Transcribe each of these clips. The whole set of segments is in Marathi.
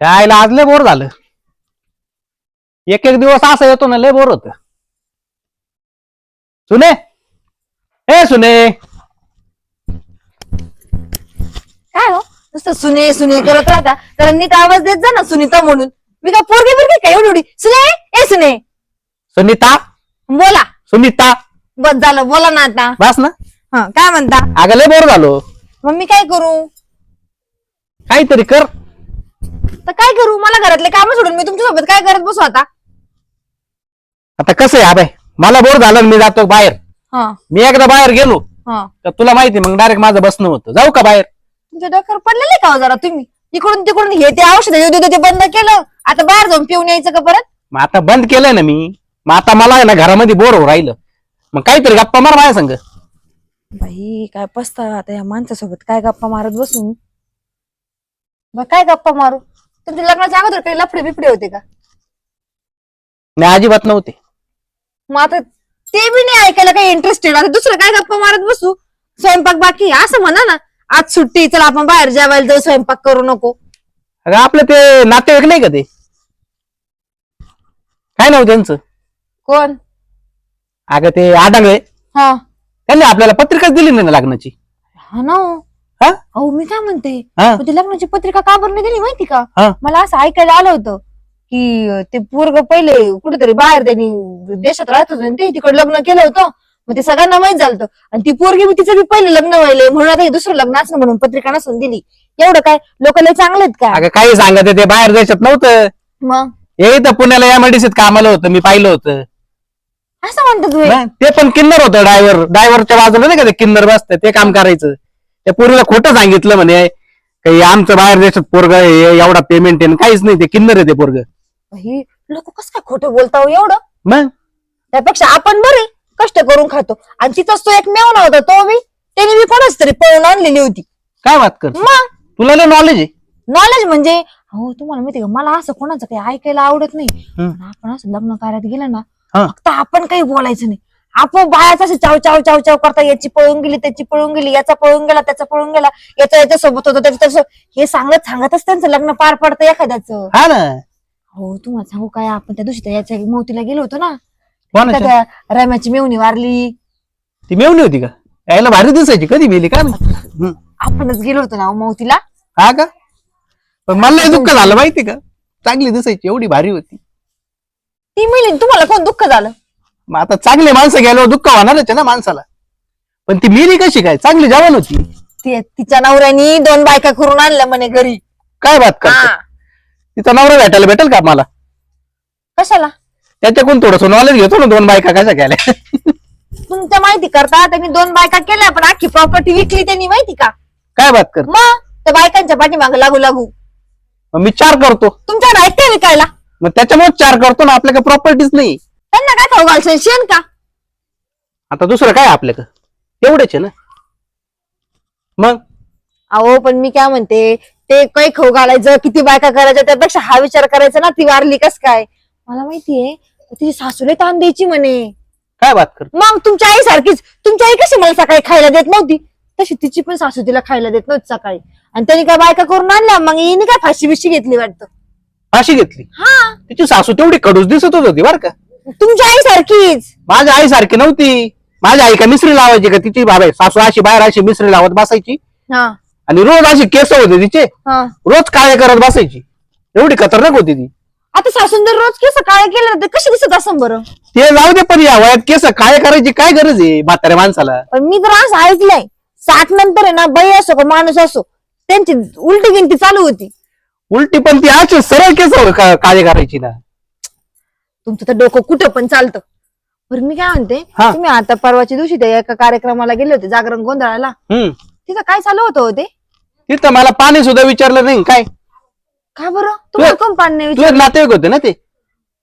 शाळेला आज लय बोर झालं. एक एक दिवस असं येतो ना लय बोर होत. सुने? ए सुने! काय हो? नुसतं सुने सुने करत राहता. तर नीट आवाज देत जा ना सुनीता म्हणून. मी काय पोरगी बिरगी काय एवढी एवढी? सुने ए सुने. सुनीता? बोला. सुनीता? बस झालं बोला ना आता. बस ना. हा काय म्हणता? अगं लय बोर झालो. मग मी काय करू? काहीतरी कर. तर काय करू? मला घरातले काम सोडून मी तुमच्यासोबत काय करत बसू आता? आता कसं आहे अभय मला बोर झालं मी जातो बाहेर. हा. मी एकदा बाहेर गेलो हा. तर तुला माहिती मग डायरेक्ट माझं बसणं होतं. जाऊ का बाहेर? तुमच्या डोक्यावर पडलेले का हो जरा तुम्ही? इकडून तिकडून हे ते औषध येऊ देऊ ते बंद केलं. आता बाहेर जाऊन पिऊन यायचं का परत? मग आता बंद केलंय ना मी. मग आता मला आहे ना घरामध्ये बोर हो राहिलं. मग काहीतरी गप्पा मार माझ्या संग. बाई काय पस्ता आता या माणसासोबत काय गप्पा मारत बसून मग काय गप्पा मारू? तुमच्या लग्नाच्या अगोदर काही लफडे बिफडे होते का? नाही अजिबात नव्हते. मग आता ते बी नाही ऐकायला काही इंटरेस्टेड आता दुसरं काय गप्पा मारत बसू? स्वयंपाक बाकी आहे, असं म्हणा ना. आज सुट्टी चला आपण बाहेर जेवायला जाऊ स्वयंपाक करू नको. अगं आपलं ते नातेवाईक नाही का ते? काय नाव त्यांचं? कोण? अगं ते आडांगळे हा. त्यांनी आपल्याला पत्रिकाच दिली नाही ना लग्नाची. हा ना. हो. हा? अहो मी काय म्हणते? हा? पण ती लग्नाची पत्रिका का बरं नाही दिली माहिती का? हा. मला असं ऐकायला आलं होतं की ते पोरग पहिले कुठेतरी बाहेर त्यांनी देशात राहत होते ते तिकडे लग्न केलं होतं. मग ते सगळ्यांना माहीत झालं आणि ती पोरगी बी तिचं बी पहिले लग्न व्हायले म्हणून आता हे दुसरं लग्न असणं म्हणून पत्रिका नसून दिली. एवढं काय? लोक लय चांगले आहेत का अगं काही सांगत ते बाहेर देशात नव्हतं. मग? हे तर पुण्याला एमआयडीसीत कामाला होतं मी पाहिलं होतं. असं म्हणतात तुम्ही ते पण किन्नर होतं ड्रायव्हर. ड्रायव्हरच्या बाजूला नाही का ते किन्नर बसतं ते काम करायचं. त्या पोरीला खोटं सांगितलं म्हणे काही आमचं बाहेर देशात पोरग एवढा पेमेंट आहे काहीच नाही ते किन्नर आहे ते पोरग. लोक कसं काय खोटं बोलता हो एवढं? मग? त्यापेक्षा आपण बरे कष्ट करून खातो. आणि तिथंच तो एक मेवना होता तो बी त्याने बी कोणाच तरी पळून आणलेली होती. काय बात कर? मग? तुला लय नॉलेज आहे. नॉलेज म्हणजे हो तुम्हाला माहिती का मला असं कोणाचं काही ऐकायला आवडत नाही. हम्म. पण आपण असं लग्न कार्यात गेलं ना हा. फक्त आपण काही बोलायचं नाही. आपण बायाच असं चाव चाव चाव चाव करता याची पळून गेली त्याची पळून गेली याचा पळून गेला त्याचा पळून गेला याचा याच्या सोबत होतं त्याच्या हे सांगत सांगतच त्यांचं लग्न पार पडतं एखाद्याचं. हा ना. हो तुम्हाला सांगू काय आपण त्या दिवशी याच्या मोतीला गेलो होतो ना. कोणाच्या? त्या रम्याची मेवणी वारली. ती मेवणी होती का? यायला भारी दिसायची कधी मेली का नाही हम्म. आपणच गेलो होतो ना हो मोतीला. हा का? पण मला लय दुःख झालं माहिती का? चांगली दिसायची एवढी भारी होती. ती मिळली तुम्हाला कोण दुःख झालं? मग आता चांगले माणसं गेल्यावर दुःख होणारच आहे ना माणसाला. पण ती मेली कशी काय? चांगली जवान होती. ते तिच्या नवऱ्यानी दोन बायका करून आणल्या म्हणे घरी. काय बात कर हा. तिचा नवरा भेटायला भेटेल का मला कशाला? त्याच्याकडून थोडस नॉलेज घेतो ना दोन बायका कशा केल्या? तुमच्या माहिती करता त्यांनी दोन बायका केल्या पण अख्खी प्रॉपर्टी विकली त्यांनी माहिती का? काय बात कर मग त्या बायकांच्या पाठीमागे लागू लागू मग मी चार करतो. तुमच्याकडे आहेत काय विकायला? मग त्याच्यामुळे चार करतो ना आपल्याकडे प्रॉपर्टीच नाही. त्यांना काय खाऊ घालशील? शेण का? आता दुसरं काय आपल्याकडे? एवढेच आहे ना? मग? अहो पण मी काय म्हणते ते काही खाऊ घालायचं किती बायका करायच्या त्यापेक्षा हा विचार करायचा ना ती वारली कस काय? मला माहितीये तिची सासूले ताण द्यायची म्हणे. काय बात कर? मग तुमच्या आई सारखीच तुमची आई कशी मला सकाळी खायला देत नव्हती? तशी तिची पण सासू तिला खायला देत नव्हती सकाळी. आणि त्यांनी काय बायका करून आणल्या? मग हिने काय फाशी बिशी घेतली वाटतं? फाशी घेतली? हा. तिची सासू तेवढी कडूस दिसत होती बरं का? तुमच्या आई सारखीच. माझ्या आई सारखी नव्हती. माझ्या आई का मिसरी लावायची का तिची बाबा सासू अशी बाहेर अशी मिसरी लावत बसायची. हा. आणि रोज अशी केस होते तिचे. हा. रोज काय करत बसायची. एवढी खतरनाक होती ती. आता सासून जर रोज केस काळे केले तर कशी दिसत असं बरं? ते जाऊ दे पण या वयात केस काय करायची काय गरज आहे म्हाताऱ्या माणसाला? पण मी तर असं ऐकलंय साठ नंतर आहे ना बाई असो का माणूस असो त्यांची उलटी गिनती चालू होती. उलटी पण ती अशी सरळ केस काय करायची ना. तुमचं तर डोकं कुठं पण चालतं. बरं मी काय म्हणते हा. तुम्ही आता परवाच्या दिवशी त्या एका कार्यक्रमाला गेले होते जागरण गोंधळाला. हम्म. तिथं काय चालू होतं हो ते? तिथं मला पाणी सुद्धा विचारलं नाही काय? का बरं? तुम्हाला कोण पाणी नाही तुझे नातेवाईक होते ना ते?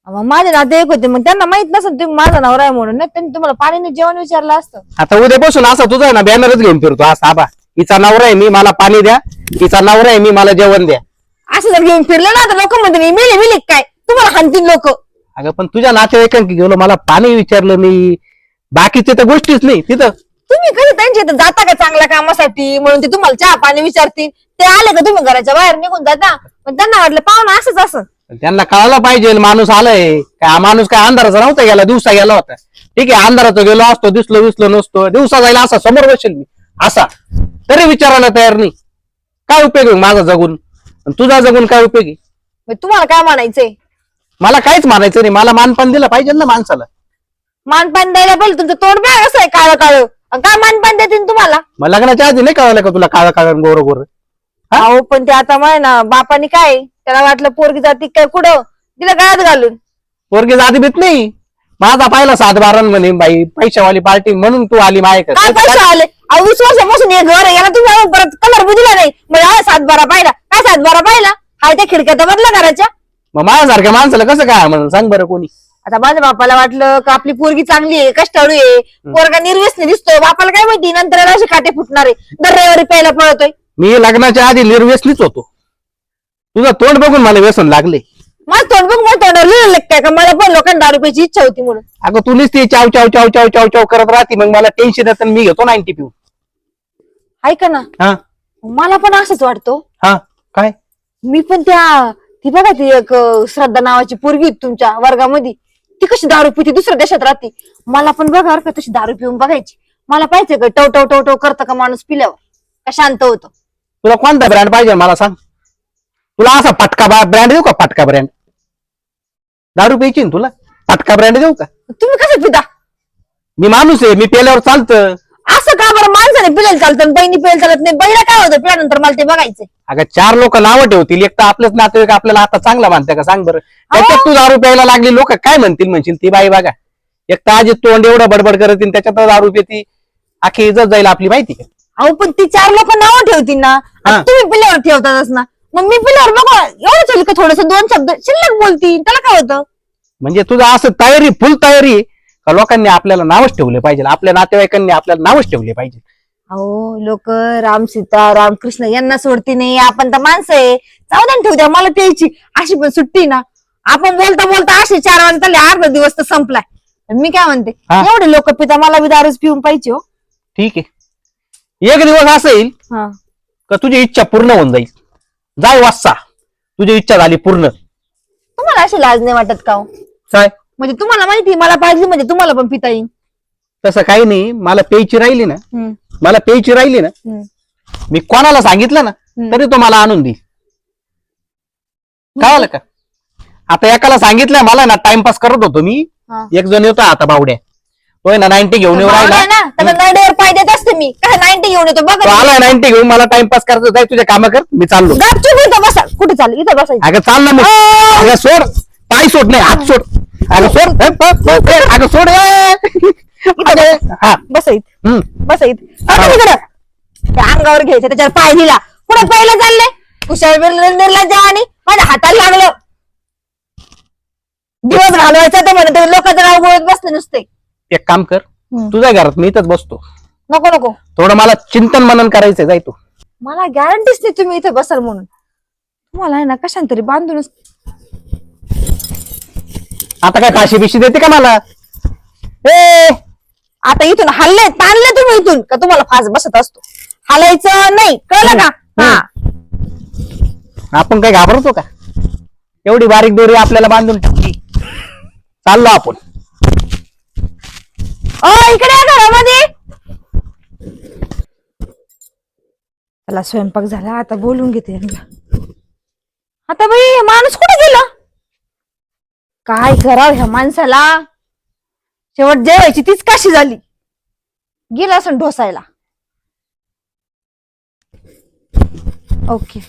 मग माझे नातेवाईक होते मग त्यांना माहीत नसेल तुम्ही माझा नवरा आहे म्हणून नाही त्यांनी तुम्हाला पाणी नाही जेवण विचारलं असतं. आता उद्यापासून असा तुझा आहे ना बॅनरच घेऊन फिरतो असा आबा. हिचा नवरा आहे मी मला पाणी द्या. हिचा नवरा आहे मी मला जेवण द्या. असं जर घेऊन फिरलं ना तर लोक म्हणते मिले मिले काय? तुम्हाला हानतील लोक. अगं पण तुझ्या नातेवाईकांकी गेलो मला पाणी विचारलं नाही बाकीचे तर गोष्टीच नाही तिथं. तुम्ही कधी त्यांच्या इथं जाता का चांगल्या कामासाठी? म्हणून ते तुम्हाला चहा पाणी विचारतील. ते आले का तुम्ही घराच्या बाहेर निघून जाता? पण त्यांना वाटलं पाहुणा असंच असं. त्यांना कळायला पाहिजे माणूस आलाय. काय माणूस काय अंधाराचा नव्हता गेला दिवसा गेला होता. ठीक आहे अंधाराचा गेलो असतो दिसलो दिसलो नसतो. दिवसा जायला असा समोर बसेल मी. असा. तरी विचारायला तयार नाही. काय उपयोग आहे माझा जगून? आणि तुझा जगून काय उपयोग आहे? मग तुम्हाला काय म्हणायचंय? मला काहीच मारायचं नाही. मला मानपान दिलं पाहिजे ना माणसाला. मानपान द्यायला पाहिजे तुमचं तोंड बघ असं आहे काळं काळं. काय मानपान देतील तुम्हाला? मग लग्नाच्या आधी नाही कळलं का तुला काळा काळा गोर गोर? हा? अहो पण ते आता म्हणे ना बापानी काय त्याला वाटलं पोरगी जाती काय कुठं? तिला गळ्यात घालून. पोरगी जाती भीत नाही. माझा पाहिला सात बारा म्हणे बाई पैशावाली पार्टी म्हणून तू आली काय माझ्याकडे पैसे आले अहो वीस वर्षापासून हे घर आहे. याला तुम्ही परत कलर बुजला नाही. म्हणजे सात बारा पाहिला. काय सात बारा पाहिला? हाय त्या खिडक्या तर बदला घराच्या. मग माझ्यासारख्या माणसाला कसं काय म्हणून? सांग बरं कोणी. आता माझ्या बापाला वाटलं का आपली पोरगी चांगली आहे कष्टाळू आहे. पोरगा निर्व्यसनी दिसतोय. बापाला काय माहिती नंतर असे काटे फुटणार. आहे दर रविवारी प्यायला पळतोय. मी लग्नाच्या आधी निर्व्यसनीच होतो. तुझं तोंड बघून मला व्यसन लागले. मला तोंड बघ मला तोंडावर लिहिलं लागतंय का मला पण लोकांना दारू प्यायची इच्छा होती म्हणून. अगं तू नुसती चाव चाव चाव चाव चाव चाव करत राहते. मग मला टेन्शन येतं आणि मी घेतो नाईन्टी पिऊ ऐका ना. हा? मला पण असंच वाटतो. हा? काय? मी पण त्या ती बघा ती एक अं, श्रद्धा नावाची पोरगी होती तुमच्या वर्गामध्ये. ती कशी दारू पिती दुसऱ्या देशात राहते. मला पण बघा बरं का तशी दारू पिऊन बघायची. मला पाहिजे का टव टव टव टव करतं का माणूस पिल्यावर? का शांत होतो? तुला कोणता ब्रँड पाहिजे मला सांग. तुला असा फटका ब्रँड देऊ का फटका ब्रँड दारू प्यायची ना तुला? फटका ब्रँड देऊ का? तुम्ही कसं पिता? मी माणूस आहे मी पेल्यावर चालतं. असं का बरं? माणसाने पिलेलं चालतं आणि बहिणी पिलेलं चालत नाही. बहिणा काय होतं? पिल्यानंतर मला ते बघायचंय. अगं चार लोक नावं ठेवतील. एक तर आपलेच नातेवाईक आपल्याला आता चांगला मानते का? सांग बरं. त्याच्यात तू दारू प्यायला लागली लोक काय म्हणतील म्हणशील ती बाई बघा. एक तर आजी तोंड एवढं बडबड करतील त्याच्यात दारू पिती अख्खी इज्जत जाईल आपली माहिती का? अहो पण ती चार लोक नावं ठेवतील ना? हा. तुम्ही पिल्यावर ठेवतातच ना. मग मी पिल्यावर बघा एवढं चालेल का थोडस दोन शब्द शिल्लक बोलतील. त्याला काय होतं? म्हणजे तुझं असं तयारी फुल तयारी आहे. का लोकांनी आपल्याला नावच ठेवले पाहिजे आपल्या नातेवाईकांनी आपल्याला नावच ठेवले पाहिजे. अहो लोक राम सीता रामकृष्ण यांना सोडती नाही आपण तर माणसं आहे. जाऊ ठेवू द्या मला प्यायची अशी पण सुट्टी ना. आपण बोलता बोलता अशी चार वाजता अर्धा दिवस तर संपलाय. मी काय म्हणते हा. एवढे लोक पिता मला बी दारूच पिऊन पाहिजे हो. ठीक आहे. एक दिवस असं येईल हा. का तुझी इच्छा पूर्ण होऊन जाईल? जाय वाचा तुझी इच्छा झाली पूर्ण. तुम्हाला अशी लाज नाही वाटत का हो? काय? म्हणजे तुम्हाला माहिती मला पाहिजे म्हणजे तुम्हाला पण पिता येईल तसं काही नाही मला प्यायची राहिली ना. हम्म, मला प्यायची राहिली ना. हम्म. मी कोणाला सांगितलं ना. तरी तो मला आणून देईल कळालं का? आता एकाला सांगितलं मला ना टाइमपास करत होतो मी. हा. एक जण येतो आता बावड्या. होय ना नाईन्टी घेऊन येऊ भावना राहिला. ना त्याला पाय देत असते मी. काय नाईन्टी घेऊन येतो? तो बघा आलाय नाईन्टी घेऊन मला टाइमपास करायचं जाय तुझ्या काम कर मी चाललो. गपचूप इथं बसा. कुठे चालू इथं बसायचं. अगं चाल ना मग अगं सोड. पाय सोड नाही हात सोड. अगं सोड सोड हा. बसा इथं. हम्म. बसा इथं. आता तिकडं. त्या अंगावर घ्यायचं त्याच्यावर पाय दिला पुढे पहिलं चाललंय कुशाल निर्लज्जा आणि माझ्या हाताला लागलं. दिवस घालवायचा तर म्हणत लोकांचं नाव बोलत बसले नुसते. एक काम कर तुझ्या घरात मी इथंच बसतो. नको नको. थोडं मला चिंतन मनन करायचंय जाय तू. मला गॅरंटीच नाही तुम्ही इथे बसाल म्हणून. तुम्हाला आहे ना कशाने तरी बांधूनच आता काय फाशी बिशी देते का मला? ए आता इथून हल्ले ताणले तुम्ही इथून का तुम्हाला फास बसत असतो? हलायचं नाही कळलं का? हा. आपण काय घाबरतो का? एवढी बारीक दोरी आपल्याला बांधून टाकली. चाललो आपण. ओ इकडे या घरामध्ये. त्याला स्वयंपाक झाला आता बोलून घेते यांना. आता बाई हे माणूस कुठे गेला? काय करावं ह्या माणसाला? शेवट जेवायची तीच काशी झाली. गेला असं ढोसायला. ओके.